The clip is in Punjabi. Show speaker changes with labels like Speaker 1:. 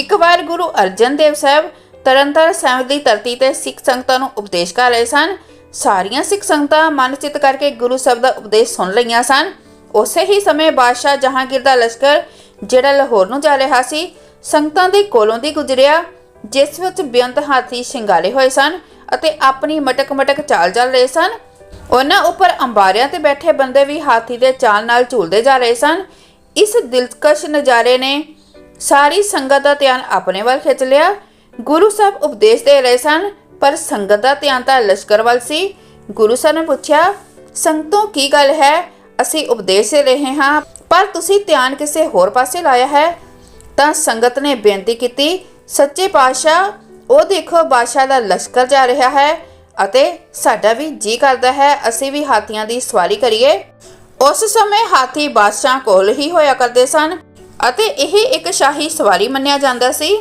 Speaker 1: ਇੱਕ ਵਾਰ ਗੁਰੂ ਅਰਜਨ ਦੇਵ ਸਾਹਿਬ ਤਰਨਤਾਰਨ ਸਾਹਿਬ ਦੀ ਧਰਤੀ ਤੇ ਸਿੱਖ ਸੰਗਤਾਂ ਨੂੰ ਉਪਦੇਸ਼ ਕਰ ਰਹੇ ਸਨ। ਸਾਰੀਆਂ ਸਿੱਖ ਸੰਗਤਾਂ ਮਨਚਿਤ ਕਰਕੇ ਗੁਰੂ ਸਾਹਿਬ ਦਾ ਉਪਦੇਸ਼ ਸੁਣ ਲਈਆਂ ਸਨ। ਉਸੇ ਹੀ ਸਮੇਂ ਬਾਦਸ਼ਾਹ ਜਹਾਂਗੀਰ ਦਾ ਲਸ਼ਕਰ, ਜਿਹੜਾ ਲਾਹੌਰ ਨੂੰ ਜਾ ਰਿਹਾ ਸੀ, ਸੰਗਤਾਂ ਦੇ ਕੋਲੋਂ ਦੀ ਗੁਜ਼ਰਿਆ, ਜਿਸ ਵਿੱਚ ਬੇਅੰਤ ਹਾਥੀ ਸ਼ਿੰਗਾਰੇ ਹੋਏ ਸਨ ਅਤੇ ਆਪਣੀ ਮਟਕ ਮਟਕ ਚਾਲ ਚੱਲ ਰਹੇ ਸਨ। ਉਹਨਾਂ ਉੱਪਰ ਅੰਬਾਰਿਆਂ ਤੇ ਬੈਠੇ ਬੰਦੇ ਵੀ ਹਾਥੀ ਦੇ ਚਾਲ ਨਾਲ ਝੂਲਦੇ ਜਾ ਰਹੇ ਸਨ। ਇਸ ਦਿਲਕਸ਼ ਨਜ਼ਾਰੇ ਨੇ ਸਾਰੀ ਸੰਗਤ ਦਾ ਧਿਆਨ ਆਪਣੇ ਵੱਲ ਖਿੱਚ ਲਿਆ। ਗੁਰੂ ਸਾਹਿਬ ਉਪਦੇਸ਼ ਦੇ ਰਹੇ ਸਨ, ਪਰ ਸੰਗਤ ਦਾ ਧਿਆਨ ਤਾਂ ਲਸ਼ਕਰ ਵੱਲ ਸੀ। ਗੁਰੂ ਸਾਹਿਬ ਨੇ ਪੁੱਛਿਆ, ਸੰਗਤੋਂ ਕੀ ਗੱਲ ਹੈ? ਅਸੀਂ ਉਪਦੇਸ਼ ਦੇ ਰਹੇ ਹਾਂ, ਪਰ ਤੁਸੀਂ ਧਿਆਨ ਕਿਸੇ ਹੋਰ ਪਾਸੇ ਲਾਇਆ ਹੈ? ਤਾਂ ਸੰਗਤ ਨੇ ਬੇਨਤੀ ਕੀਤੀ, ਸੱਚੇ ਪਾਤਸ਼ਾਹ, ਉਹ ਦੇਖੋ ਬਾਦਸ਼ਾਹ ਦਾ ਲਸ਼ਕਰ ਜਾ ਰਿਹਾ ਹੈ ਅਤੇ ਸਾਡਾ ਵੀ ਜੀ ਕਰਦਾ ਹੈ, ਅਸੀਂ ਵੀ ਹਾਥੀਆਂ ਦੀ ਸਵਾਰੀ ਕਰੀਏ। ਉਸ ਸਮੇਂ ਹਾਥੀ ਬਾਦਸ਼ਾਹ ਕੋਲ ਹੀ ਹੋਇਆ ਕਰਦੇ ਸਨ। ਅਤੇ ਇਹ ਇੱਕ ਸ਼ਾਹੀ ਸਵਾਰੀ ਮੰਨਿਆ ਜਾਂਦਾ ਸੀ।